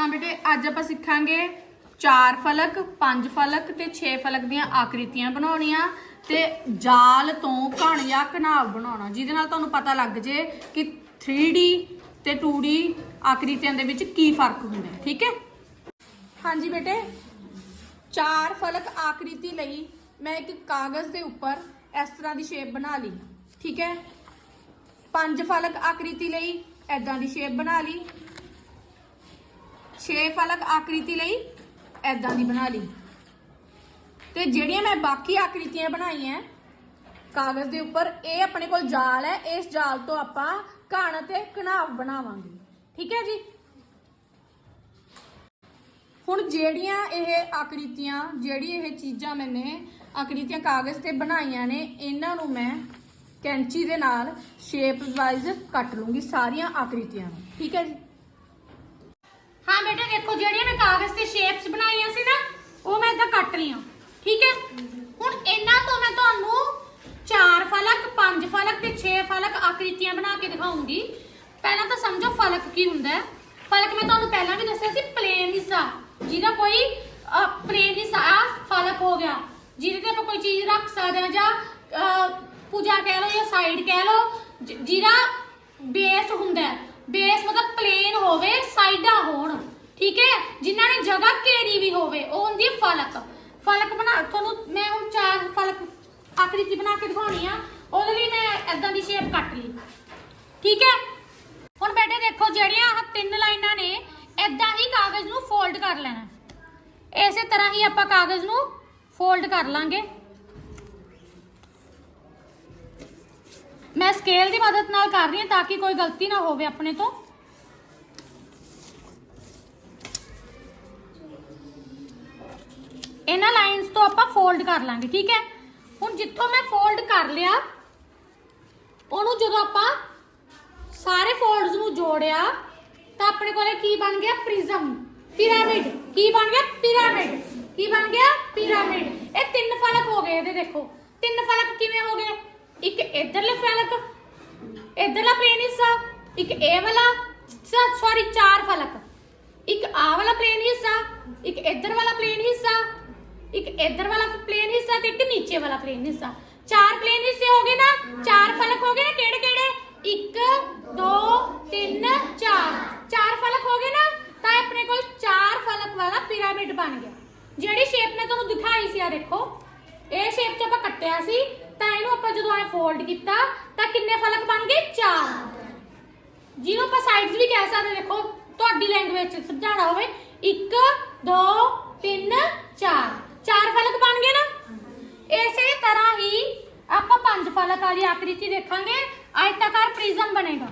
ਹਾਂ ਬੇਟੇ, ਅੱਜ ਆਪਾਂ ਸਿੱਖਾਂਗੇ ਚਾਰ ਫਲਕ, ਪੰਜ ਫਲਕ ਤੇ 6 ਫਲਕ ਦੀਆਂ ਆਕ੍ਰਿਤੀਆਂ ਬਣਾਉਣੀਆਂ ਤੇ ਜਾਲ ਤੋਂ ਘਣ ਜਾਂ ਘਨਾਵ ਬਣਾਉਣਾ। ਜਿਹਦੇ ਨਾਲ ਤੁਹਾਨੂੰ ਪਤਾ ਲੱਗ ਜੇ ਕਿ 3D ਤੇ 2D ਆਕ੍ਰਿਤੀਆਂ ਦੇ ਵਿੱਚ ਕੀ ਫ਼ਰਕ ਹੁੰਦਾ ਠੀਕ ਹੈ? ਹਾਂਜੀ ਬੇਟੇ, ਚਾਰ ਫਲਕ ਆਕ੍ਰਿਤੀ ਲਈ ਮੈਂ ਇੱਕ ਕਾਗਜ਼ ਦੇ ਉੱਪਰ ਇਸ ਤਰ੍ਹਾਂ ਦੀ ਸ਼ੇਪ ਬਣਾ ਲਈ, ਠੀਕ ਹੈ? ਪੰਜ ਫਲਕ ਆਕ੍ਰਿਤੀ ਲਈ ਐਦਾਂ ਦੀ ਸ਼ੇਪ ਬਣਾ ਲਈ 6 ਫਲਕ ਆਕ੍ਰਿਤੀ ਲਈ ਐਦਾਂ ਦੀ ਬਣਾ ਲਈ। ਤੇ ਜਿਹੜੀਆਂ ਮੈਂ ਬਾਕੀ ਆਕ੍ਰਿਤੀਆਂ ਬਣਾਈਆਂ, ਕਾਗਜ਼ ਦੇ ਉੱਪਰ, ਇਹ ਆਪਣੇ ਕੋਲ ਜਾਲ ਹੈ, ਇਸ ਜਾਲ ਤੋਂ ਆਪਾਂ ਘਣ ਤੇ ਘਣਾਵ ਬਣਾਵਾਂਗੇ। ਠੀਕ ਹੈ ਜੀ? ਹੁਣ ਜਿਹੜੀਆਂ ਇਹ ਆਕ੍ਰਿਤੀਆਂ, ਜਿਹੜੀ ਇਹ ਚੀਜ਼ਾਂ ਮੈਨੇ ਆਕ੍ਰਿਤੀਆਂ ਕਾਗਜ਼ ਤੇ ਬਣਾਈਆਂ ਨੇ, ਇਹਨਾਂ ਨੂੰ ਮੈਂ ਕੈਂਚੀ ਦੇ ਨਾਲ ਸ਼ੇਪ ਵਾਈਜ਼ ਕੱਟ ਲੂੰਗੀ ਸਾਰੀਆਂ ਆਕ੍ਰਿਤੀਆਂ ਨੂੰ। ਠੀਕ ਹੈ ਜੀ? ਹਾਂ ਬੇਟੇ ਦੇਖੋ ਜਿਹੜੀਆਂ ਮੈਂ ਕਾਗਜ਼ ਤੇ ਸ਼ੇਪਸ ਬਣਾਈਆਂ ਸੀ ਨਾ ਉਹ ਮੈਂ ਇਦਾਂ ਕੱਟ ਲਈਆਂ ਠੀਕ ਹੈ? ਹੁਣ ਇਹਨਾਂ ਤੋਂ ਮੈਂ ਤੁਹਾਨੂੰ ਚਾਰ ਫਲਕ ਪੰਜ ਫਲਕ ਤੇ 6 ਫਲਕ ਆਕ੍ਰਿਤੀਆਂ ਬਣਾ ਕੇ ਦਿਖਾਉਂਗੀ। ਪਹਿਲਾਂ ਤਾਂ ਸਮਝੋ ਫਲਕ ਕੀ ਹੁੰਦਾ ਹੈ। ਫਲਕ ਮੈਂ ਤੁਹਾਨੂੰ ਪਹਿਲਾਂ ਵੀ ਦੱਸਿਆ ਸੀ ਪਲੇਨ ਹਿੱਸਾ ਜਿਹਦਾ ਕੋਈ ਪਲੇਨ ਹਿੱਸਾ ਆਹ ਫਲਕ ਹੋ ਗਿਆ। ਜਿਹਦੇ ਤੇ ਆਪਾਂ ਕੋਈ ਚੀਜ਼ ਰੱਖ ਸਕਦੇ ਹਾਂ ਜਾਂ ਅਹ, ਪੂਜਾ ਕਹਿ ਲਓ ਜਾਂ ਸਾਈਡ ਕਹਿ ਲਓ ਜਿਹਦਾ ਬੇਸ ਹੁੰਦਾ ਹੈ। ਬੇਸ ਮਤਲਬ ਪਲੇਨ ਹੋਵੇ, ਸਾਈਡਾਂ ਹੋਣ, ਠੀਕ ਹੈ? ਜਿਨ੍ਹਾਂ ਨੇ ਜਗ੍ਹਾ ਘੇਰੀ ਵੀ ਹੋਵੇ, ਉਹ ਹੁੰਦੀ ਹੈ ਫਲਕ। ਫਲਕ ਬਣਾ, ਤੁਹਾਨੂੰ ਮੈਂ ਹੁਣ ਚਾਰ ਫਲਕ ਆਕ੍ਰਿਤੀ ਬਣਾ ਕੇ ਦਿਖਾਉਣੀ ਆ। ਉਹਦੇ ਲਈ ਮੈਂ ਐਦਾਂ ਦੀ ਸ਼ੇਪ ਕੱਟ ਲਈ। ਠੀਕ ਹੈ? ਹੁਣ ਬੇਟੇ ਦੇਖੋ, ਜਿਹੜੀਆਂ ਆਹ ਤਿੰਨ ਲਾਈਨਾਂ ਨੇ ਐਦਾਂ ਹੀ ਕਾਗਜ਼ ਨੂੰ ਫੋਲਡ ਕਰ ਲੈਣਾ। ਇਸੇ ਤਰ੍ਹਾਂ ਹੀ ਆਪਾਂ ਕਾਗਜ਼ ਨੂੰ ਫੋਲਡ ਕਰ ਲਾਂਗੇ। ਮੈਂ ਸਕੇਲ ਦੀ ਮਦਦ ਨਾਲ ਕਰ ਰਹੀ ਹਾਂ ਤਾਂ ਕਿ ਕੋਈ ਗਲਤੀ ਨਾ ਹੋਵੇ ਆਪਣੇ ਤੋਂ। ਇਹਨਾਂ ਲਾਈਨਸ ਤੋਂ ਆਪਾਂ ਫੋਲਡ ਕਰ ਲਾਂਗੇ, ਠੀਕ ਹੈ? ਹੁਣ ਜਿੱਥੋਂ ਮੈਂ ਫੋਲਡ ਕਰ ਲਿਆ, ਉਹਨੂੰ ਜਦੋਂ ਆਪਾਂ ਸਾਰੇ ਫੋਲਡਸ ਨੂੰ ਜੋੜਿਆ, ਤਾਂ ਆਪਣੇ ਕੋਲੇ ਕੀ ਬਣ ਗਿਆ? ਪ੍ਰਿਜ਼ਮ ਪਿਰਾਮਿਡ ਕੀ ਬਣ ਗਿਆ? ਪਿਰਾਮਿਡ ਕੀ ਬਣ ਗਿਆ? ਪਿਰਾਮਿਡ ਇਹ ਤਿੰਨ ਫਲਕ ਹੋ ਗਏ ਇਹਦੇ, ਦੇਖੋ। ਤਿੰਨ ਫਲਕ ਕਿਵੇਂ ਹੋ ਗਏ? ਇੱਕ ਇਧਰਲੇ ਫਲਕ ਇਧਰਲਾ ਪਲੇਨ ਹਿੱਸਾ ਇੱਕ ਇਹ ਵਾਲਾ ਸੌਰੀ ਚਾਰ ਫਲਕ। ਇੱਕ ਆਹ ਵਾਲਾ ਪਲੇਨ ਹਿੱਸਾ ਇੱਕ ਇੱਧਰ ਵਾਲਾ ਪਲੇਨ ਹਿੱਸਾ ਇੱਕ ਇੱਧਰ ਵਾਲਾ ਪਲੇਨ ਹਿੱਸਾ ਤੇ ਇੱਕ ਨੀਚੇ ਵਾਲਾ ਪਲੇਨ ਹਿੱਸਾ ਚਾਰ ਪਲੇਨ ਹਿੱਸੇ ਹੋ ਗਏ ਨਾ, ਚਾਰ ਫਲਕ ਹੋ ਗਏ ਨਾ, ਕਿਹੜੇ ਕਿਹੜੇ? 1 2 3 4 ਚਾਰ ਫਲਕ ਹੋ ਗਏ ਨਾ, ਤਾਂ ਆਪਣੇ ਕੋਲ ਚਾਰ ਫਲਕ ਵਾਲਾ ਪਿਰਾਮਿਡ ਬਣ ਗਿਆ। ਜਿਹੜੀ ਸ਼ੇਪ ਮੈਂ ਤੁਹਾਨੂੰ ਦਿਖਾਈ ਸੀ ਆ ਦੇਖੋ। ਇਹ ਸ਼ੇਪ 'ਚ ਆਪਾਂ ਕੱਟਿਆ ਸੀ ਤਾਂ ਇਹਨੂੰ ਆਪਾਂ ਜਦੋਂ ਐ ਫੋਲਡ ਕੀਤਾ, ਤਾਂ ਕਿੰਨੇ ਫਲਕ ਬਣ ਗਏ? ਚਾਰ। ਜਿਹਨੂੰ ਆਪਾਂ ਸਾਈਡਸ ਵੀ ਕਹਿ ਸਕਦੇ, ਦੇਖੋ, ਤੁਹਾਡੀ ਲੈਂਗੁਏਜ ਚ ਸਮਝਾਣਾ ਹੋਵੇ 1 2 3 4 ਚਾਰ ਫਲਕ ਬਣ ਗਏ ਨਾ? ਇਸੇ ਤਰ੍ਹਾਂ ਹੀ ਆਪਾਂ ਪੰਜ ਫਲਕ ਵਾਲੀ ਆਕ੍ਰਿਤੀ ਦੇਖਾਂਗੇ ਆਇਤਾਕਾਰ ਪ੍ਰਿਜ਼ਮ ਬਣੇਗਾ।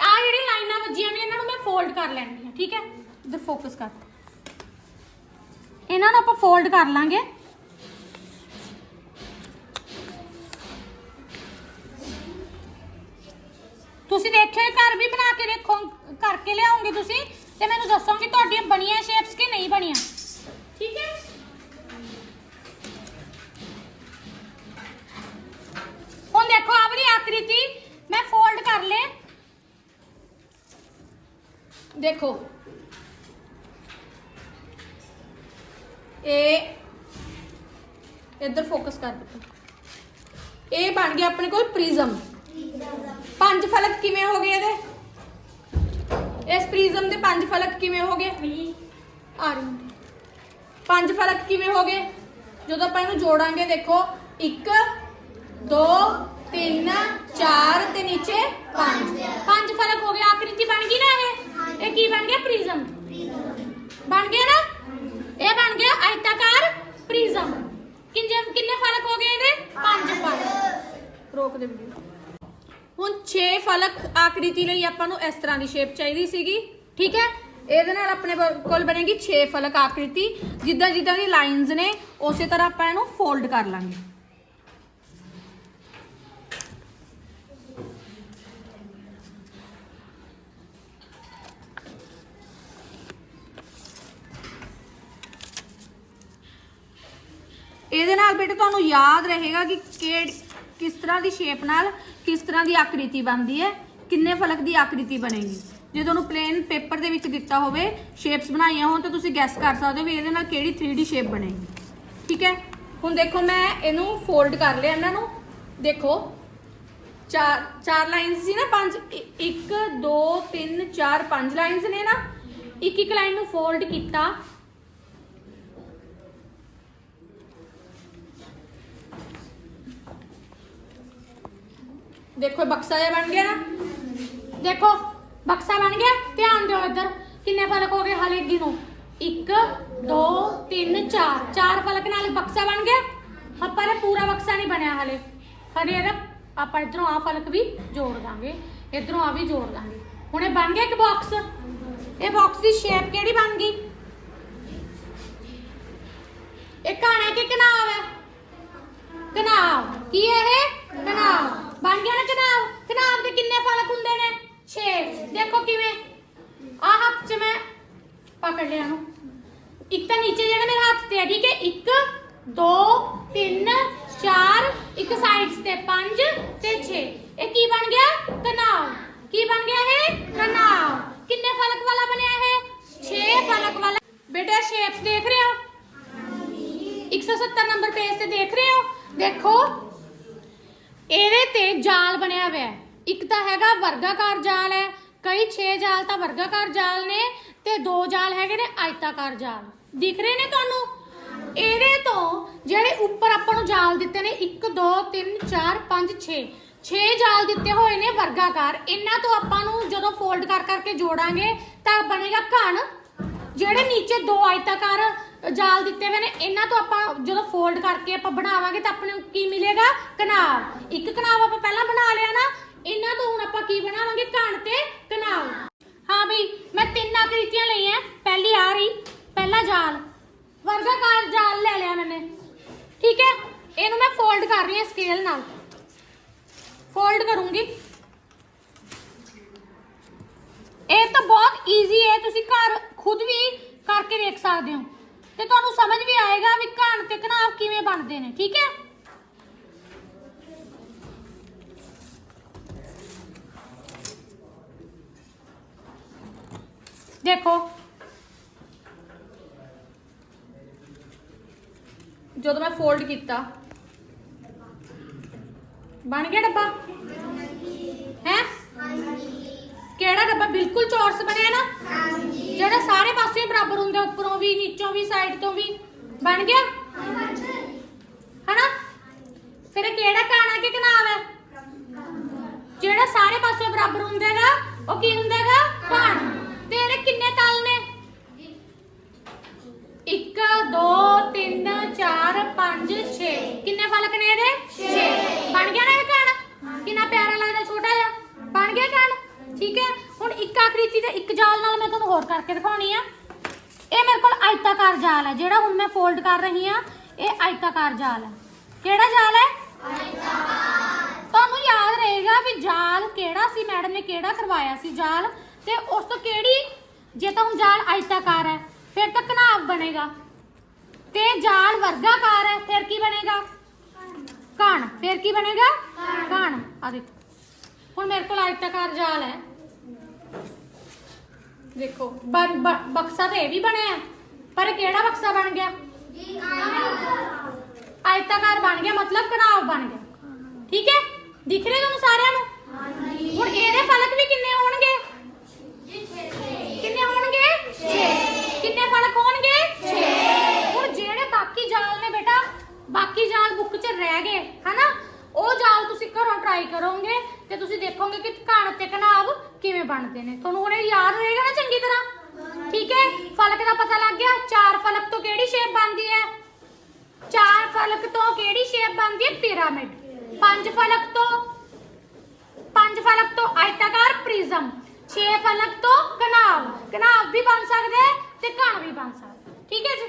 ਆ ਜਿਹੜੀ ਲਾਈਨਾਂ ਵੱਜੀਆਂ ਨੇ, ਇਹਨਾਂ ਨੂੰ ਮੈਂ ਫੋਲਡ ਕਰ ਲੈਣੀ ਹੈ, ਠੀਕ ਹੈ? ਇਧਰ ਫੋਕਸ ਕਰ। ਇਹਨਾਂ ਨੂੰ ਆਪਾਂ ਫੋਲਡ ਕਰ ਲਾਂਗੇ। ਤੁਸੀਂ ਦੇਖਿਓ ਘਰ ਵੀ ਬਣਾ ਕੇ ਦੇਖੋ ਕਰਕੇ ਲਿਆਉਂਗੇ ਤੁਸੀਂ ਤੇ ਮੈਨੂੰ ਦੱਸੋਗੇ ਤੁਹਾਡੀਆਂ ਬਣੀਆਂ ਸ਼ੇਪਸ ਕਿ ਨਹੀਂ ਬਣੀਆਂ ਠੀਕ ਹੈ ਹੁਣ ਦੇਖੋ ਆਹ ਵਾਲੀ ਆਕ੍ਰਿਤੀ ਮੈਂ ਫੋਲਡ ਕਰ ਲੇ ਦੇਖੋ ਇਹ ਇੱਧਰ ਫੋਕਸ ਕਰ ਦਿੱਤਾ ਇਹ ਬਣ ਗਿਆ ਆਪਣੇ ਕੋਲ ਪ੍ਰਿਜ਼ਮ ਪੰਜ ਫਲਕ ਕਿਵੇਂ ਹੋ ਗਏ ਇਹਦੇ? ਇਸ ਪ੍ਰਿਜ਼ਮ ਦੇ ਪੰਜ ਫਲਕ ਕਿਵੇਂ ਹੋ ਗਏ? ਆ ਰਹੀ ਹਾਂ। ਪੰਜ ਫਲਕ ਕਿਵੇਂ ਹੋ ਗਏ? ਜਦੋਂ ਆਪਾਂ ਇਹਨੂੰ ਜੋੜਾਂਗੇ ਦੇਖੋ 1 2 3 4 ਤੇ ਨੀਚੇ 5 ਪੰਜ ਫਲਕ ਹੋ ਗਏ। ਆਕ੍ਰਿਤੀ ਬਣ ਗਈ ਨਾ ਇਹ? ਇਹ ਕੀ ਬਣ ਗਿਆ? ਪ੍ਰਿਜ਼ਮ। ਬਣ ਗਿਆ ਨਾ? ਇਹ ਬਣ ਗਿਆ ਆਇਤਾਕਾਰ ਪ੍ਰਿਜ਼ਮ। ਕਿੰਨੇ ਕਿੰਨੇ ਫਲਕ ਹੋ ਗਏ ਇਹਦੇ? ਪੰਜ। ਫਲਕ। ਰੋਕ ਦੇ ਵੀਡੀਓ। ਹੁਣ 6 ਫਲਕ ਆਕ੍ਰਿਤੀ ਲਈ ਆਪਾਂ ਨੂੰ ਇਸ ਤਰ੍ਹਾਂ ਦੀ ਸ਼ੇਪ ਚਾਹੀਦੀ ਸੀਗੀ, ਠੀਕ ਹੈ? ਇਹਦੇ ਨਾਲ ਆਪਣੇ ਕੋਲ- ਬਣੇਗੀ 6 ਫਲਕ ਆਕ੍ਰਿਤੀ। ਜਿੱਦਾਂ ਜਿੱਦਾਂ ਦੀ ਲਾਈਨਸ ਨੇ, ਉਸੇ ਤਰ੍ਹਾਂ ਆਪਾਂ ਇਹਨੂੰ ਫੋਲਡ ਕਰ ਲਾਂਗੇ। ਇਹਦੇ ਨਾਲ ਬੇਟੇ, ਤੁਹਾਨੂੰ ਯਾਦ ਰਹੇਗਾ ਕਿ ਕਿਹੜ ਕਿਸ ਤਰ੍ਹਾਂ ਦੀ ਸ਼ੇਪ ਨਾਲ ਕਿਸ ਤਰ੍ਹਾਂ ਦੀ ਆਕ੍ਰਿਤੀ ਬਣਦੀ ਹੈ? ਕਿੰਨੇ ਫਲਕ ਦੀ ਆਕ੍ਰਿਤੀ ਬਣੇਗੀ? ਜੇ ਤੁਹਾਨੂੰ ਪਲੇਨ ਪੇਪਰ ਦੇ ਵਿੱਚ ਦਿੱਤਾ ਹੋਵੇ ਸ਼ੇਪਸ ਬਣਾਈਆਂ ਹੋਣ, ਤਾਂ ਤੁਸੀਂ ਗੈਸ ਕਰ ਸਕਦੇ ਹੋ ਵੀ ਇਹਦੇ ਨਾਲ ਕਿਹੜੀ 3D ਸ਼ੇਪ ਬਣੇਗੀ। ਠੀਕ ਹੈ? ਹੁਣ ਦੇਖੋ ਮੈਂ ਇਹਨੂੰ ਫੋਲਡ ਕਰ ਲਿਆ ਇਹਨਾਂ ਨੂੰ। ਦੇਖੋ, ਚਾਰ ਚਾਰ ਲਾਈਨਸ ਸੀ ਨਾ ਪੰਜ 1 2 3 4 5 ਲਾਈਨਸ ਨੇ ਨਾ। ਇੱਕ ਇੱਕ ਲਾਈਨ ਨੂੰ ਫੋਲਡ ਕੀਤਾ। ਦੇਖੋ, ਇਹ ਬਕਸਾ ਜਿਹਾ ਬਣ ਗਿਆ ਨਾ। ਦੇਖੋ, ਬਕਸਾ ਬਣ ਗਿਆ। ਧਿਆਨ ਦਿਓ ਇੱਧਰ, ਕਿੰਨੇ ਫਲਕ ਹੋ ਗਏ ਹਾਲੇ ਗਿਣੋ 1 2 3 4 ਚਾਰ। ਫਲਕ ਨਾਲ ਬਕਸਾ ਬਣ ਗਿਆ। ਹਾਂ ਪਰ ਇਹ ਪੂਰਾ ਬਕਸਾ ਨਹੀਂ ਬਣਿਆ ਹਾਲੇ। ਹਲੇ ਇਹਦਾ ਆਪਾਂ ਇਧਰੋਂ ਆ ਫਲਕ ਵੀ ਜੋੜ ਦਾਂਗੇ। ਇਧਰੋਂ ਆ ਵੀ ਜੋੜ ਦਾਂਗੇ। ਹੁਣ ਇਹ ਬਣ ਗਿਆ ਇੱਕ ਬਾਕਸ ਇਹ ਬਾਕਸ ਦੀ ਸ਼ੇਪ ਕਿਹੜੀ ਬਣ ਗਈ? ਇਹ ਕਾਣਾ ਕਿ ਕਨਾਵ ਹੈ? ਕਨਾਵ ਕੀ ਹੈ ਇਹ? ਕਨਾਵ ਬਣ ਗਿਆ ਨਾ ਕਨਾਵ ਕਨਾਵ ਦੇ ਕਿੰਨੇ ਫਲਕ ਹੁੰਦੇ ਨੇ? 6 ਦੇਖੋ ਕਿਵੇਂ। ਆਹ ਹੱਥ 'ਚ ਮੈਂ ਪਕੜ ਲਿਆ ਨੂੰ ਇੱਕ ਤਾਂ ਨੀਚੇ ਜਿਹੜਾ ਮੇਰੇ ਹੱਥ ਤੇ ਹੈ ਠੀਕ ਹੈ? 1 2 3 4 ਇੱਕ ਸਾਈਡਸ ਤੇ 5 ਤੇ 6 ਇਹ ਕੀ ਬਣ ਗਿਆ? ਕਨਾਵ ਕੀ ਬਣ ਗਿਆ ਇਹ? ਕਨਾਵ ਕਿੰਨੇ ਫਲਕ ਵਾਲਾ ਬਣਿਆ ਇਹ? 6 ਫਲਕ ਵਾਲਾ। ਬੇਟਾ ਸ਼ੇਪਸ ਦੇਖ ਰਹੇ ਹੋ? 170 ਨੰਬਰ ਪੇਜ ਤੇ ਦੇਖ ਰਹੇ ਹੋ? ਦੇਖੋ। ਇਹਦੇ ਤੇ ਜਾਲ ਬਣਿਆ ਹੋਇਆ ਹੈ। ਇੱਕ ਤਾਂ ਹੈਗਾ ਵਰਗਾਕਾਰ ਜਾਲ ਹੈ। ਕਈ 6 ਜਾਲ ਤਾਂ ਵਰਗਾਕਾਰ ਜਾਲ ਨੇ ਤੇ ਦੋ ਜਾਲ ਹੈਗੇ ਨੇ ਆਇਤਾਕਾਰ ਜਾਲ। ਦਿਖ ਰਹੇ ਨੇ ਤੁਹਾਨੂੰ? ਇਹਦੇ ਤੋਂ ਜਿਹੜੇ ਉੱਪਰ ਆਪਾਂ ਨੂੰ ਜਾਲ ਦਿੱਤੇ ਨੇ 1 2 3 4 5 6 6 ਜਾਲ ਦਿੱਤੇ ਹੋਏ ਨੇ ਵਰਗਾਕਾਰ। ਇਹਨਾਂ ਤੋਂ ਆਪਾਂ ਨੂੰ ਜਦੋਂ ਫੋਲਡ ਕਰ ਕਰਕੇ ਜੋੜਾਂਗੇ ਤਾਂ ਬਣੇਗਾ ਘਣ, ਜਿਹੜੇ ਨੀਚੇ ਦੋ ਆਇਤਾਕਾਰ ਜਾਲ ਦਿੱਤੇ ਹੋਏ ਨੇ, ਇਹਨਾਂ ਤੋਂ ਆਪਾਂ ਜਦੋਂ ਫੋਲਡ ਕਰਕੇ ਆਪਾਂ ਬਣਾਵਾਂਗੇ ਤਾਂ ਆਪਣੇ ਨੂੰ ਕੀ ਮਿਲੇਗਾ? ਕਨਾਵ ਇੱਕ ਕਨਾਵ ਆਪਾਂ ਪਹਿਲਾਂ ਬਣਾ ਲਿਆ ਨਾ, ਇਹਨਾਂ ਤੋਂ ਹੁਣ ਆਪਾਂ ਕੀ ਬਣਾਵਾਂਗੇ? ਘਣ ਤੇ ਕਨਾਵ ਹਾਂ ਬਈ, ਮੈਂ ਤਿੰਨ ਆਕ੍ਰਿਤੀਆਂ ਲਈਆਂ, ਪਹਿਲੀ ਆ ਰਹੀ, ਪਹਿਲਾ ਜਾਲ। ਵਰਗਾਕਾਰ ਜਾਲ ਲੈ ਲਿਆ ਮੈਨੇ। ਠੀਕ ਹੈ? ਇਹਨੂੰ ਮੈਂ ਫੋਲਡ ਕਰ ਰਹੀ ਹਾਂ ਸਕੇਲ ਨਾਲ। ਫੋਲਡ ਕਰੂੰਗੀ। ਇਹ ਤਾਂ ਬਹੁਤ ਈਜ਼ੀ ਹੈ, ਤੁਸੀਂ ਘਰ ਖੁਦ ਵੀ ਕਰਕੇ ਦੇਖ ਸਕਦੇ ਹੋ। ਤੇ ਤੁਹਾਨੂੰ ਸਮਝ ਵੀ ਆਏਗਾ ਵੀ ਘਣ ਤੇ ਘਨਾਵ ਕਿਵੇਂ ਬਣਦੇ ਨੇ ਠੀਕ ਹੈ? ਦੇਖੋ। ਜਦੋਂ ਮੈਂ ਫੋਲਡ ਕੀਤਾ ਬਣ ਗਿਆ ਡੱਬਾ? ਹੈ? ਕਿਹੜਾ ਡੱਬਾ? ਬਿਲਕੁਲ ਚੌਰਸ ਬਣਿਆ ਨਾ? ਜਿਹੜਾ ਸਾਰੇ ਪਾਸੇ ਬਰਾਬਰ ਹੁੰਦਾ ਉੱਪਰੋਂ ਵੀ, ਨੀਚੋਂ ਵੀ ਸਾਈਡ ਤੋਂ ਵੀ। ਬਣ ਗਿਆ? ਹਨਾ? ਫਿਰ ਇਹ ਕਿਹੜਾ ਕਾਣਾ ਕਿ ਕਨਾਵ ਹੈ? ਜਿਹੜਾ ਸਾਰੇ ਪਾਸੇ ਬਰਾਬਰ ਹੁੰਦਾਗਾ ਉਹ ਕੀ ਹੁੰਦਾਗਾ? ਕਾਣ। ਤੇ ਇਹਦੇ ਕਿੰਨੇ ਤਲ ਨੇ? 1 2 3 4 5 6 ਕਿੰਨੇ ਫਲਕ ਨੇ ਇਹਦੇ? 6 ਬਣ ਗਿਆ ਨਾ ਇਹ ਕਣ? ਕਿੰਨਾ ਪਿਆਰਾ ਲੱਗਦਾ, ਛੋਟਾ ਜਿਹਾ। ਬਣ ਗਿਆ ਕਣ? ਠੀਕ ਹੈ। ਹੁਣ ਇੱਕ ਆਖਰੀ ਚੀਜ਼ ਇੱਕ ਜਾਲ ਨਾਲ ਮੈਂ ਤੁਹਾਨੂੰ ਹੋਰ ਕਰਕੇ ਦਿਖਾਉਣੀ ਆ। ਇਹ ਮੇਰੇ ਕੋਲ ਆਇਤਾਕਾਰ ਜਾਲ ਹੈ, ਜਿਹੜਾ ਹੁਣ ਮੈਂ ਫੋਲਡ ਕਰ ਰਹੀ ਆ ਇਹ ਆਇਤਾਕਾਰ ਜਾਲ ਹੈ। ਕਿਹੜਾ ਜਾਲ ਹੈ? ਤੁਹਾਨੂੰ ਯਾਦ ਰਹੇਗਾ ਵੀ ਜਾਲ ਕਿਹੜਾ ਸੀ ਮੈਡਮ ਨੇ ਕਿਹੜਾ ਕਰਵਾਇਆ ਸੀ ਜਾਲ, ਤੇ ਉਸ ਤੋਂ ਕਿਹੜੀ, ਜੇ ਤਾਂ ਹੁਣ ਜਾਲ ਆਇਤਾਕਾਰ ਹੈ, ਫਿਰ ਤਾਂ ਘਨਾਵ ਬਣੇਗਾ। ਤੇ ਜਾਲ ਵਰਗਾਕਾਰ ਹੈ, ਫਿਰ ਕੀ ਬਣੇਗਾ? ਕਣ। ਫਿਰ ਕੀ ਬਣੇਗਾ? ਕਣ। ਆ ਦੇਖੋ। ਹੁਣ ਮੇਰੇ ਕੋਲ ਆਇਤਾਕਾਰ ਜਾਲ ਹੈ। ਦੇਖੋ ਬਨ- ਬ- ਬਕਸਾ ਤਾਂ ਇਹ ਵੀ ਬਣਿਆ ਹੈ, ਪਰ ਇਹ ਕਿਹੜਾ ਬਕਸਾ ਬਣ ਗਿਆ? ਆਇਤਾਕਾਰ ਬਣ ਗਿਆ ਮਤਲਬ ਘਨਾਵ ਬਣ ਗਿਆ। ਠੀਕ ਹੈ? ਦਿਖ ਰਿਹਾ ਤੁਹਾਨੂੰ ਸਾਰਿਆਂ ਨੂੰ? ਹੁਣ ਇਹਦੇ ਫਲਕ ਵੀ ਕਿੰਨੇ ਹੋਣਗੇ? ਕਿੰਨੇ ਹੋਣਗੇ? 6 ਕਿੰਨੇ ਫਲਕ ਹੋਣਗੇ? 6 ਹੁਣ ਜਿਹੜੇ ਬਾਕੀ ਜਾਲ ਨੇ ਬੇਟਾ ਬਾਕੀ ਜਾਲ ਬੁੱਕ 'ਚ ਰਹਿ ਗਏ ਹਨਾ? ਉਹ ਜਾਲ ਤੁਸੀਂ ਘਰੋਂ ਟਰਾਈ ਕਰੋਗੇ ਤੇ ਤੁਸੀਂ ਦੇਖੋਗੇ ਕਿ ਘਣ ਤੇ ਘਨਾਵ ਕਿਵੇਂ ਬਣਦੇ ਨੇ? ਤੁਹਾਨੂੰ ਹੁਣ ਇਹ ਯਾਦ ਰਹੇਗਾ ਨਾ ਚੰਗੀ ਤਰ੍ਹਾਂ? ਠੀਕ ਹੈ? ਫਲਕ ਦਾ ਪਤਾ ਲੱਗ ਗਿਆ। ਚਾਰ ਫਲਕ ਤੋਂ ਕਿਹੜੀ ਸ਼ੇਪ ਬਣਦੀ ਹੈ? ਚਾਰ ਫਲਕ ਤੋਂ ਕਿਹੜੀ ਸ਼ੇਪ ਬਣਦੀ ਹੈ? ਪਿਰਾਮਿਡ ਪੰਜ ਫਲਕ ਤੋਂ? ਪੰਜ ਫਲਕ ਤੋਂ ਆਇਤਾਕਾਰ ਪ੍ਰਿਜ਼ਮ 6 ਫਲਕ ਤੋਂ ਕਨਾਵ ਕਨਾਵ ਵੀ ਬਣ ਸਕਦਾ ਹੈ ਤੇ ਘਣ ਵੀ ਬਣ ਸਕਦਾ ਠੀਕ ਹੈ ਜੀ?